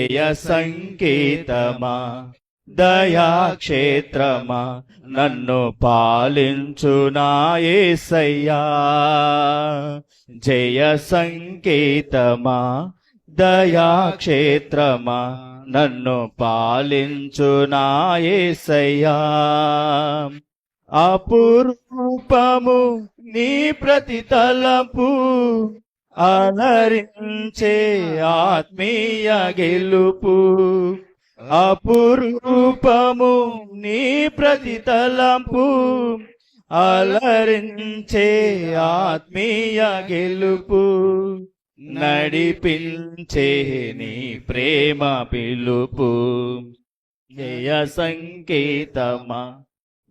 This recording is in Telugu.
జయ సంకేతమా దయాక్షేత్రమా నన్ను పాలించునాయేసయ్యా జయ సంకేతమా దయాక్షేత్రమా నన్ను పాలించునాయేసయ్యా అపురూపము నీ ప్రతి తలపు అలరించే ఆత్మీయ గెలుపు. అపురూపము నీ ప్రతి తలంపు అలరించే ఆత్మీయ గెలుపు. నడిపించే నీ ప్రేమ పిలుపు. జయ సంకేతమా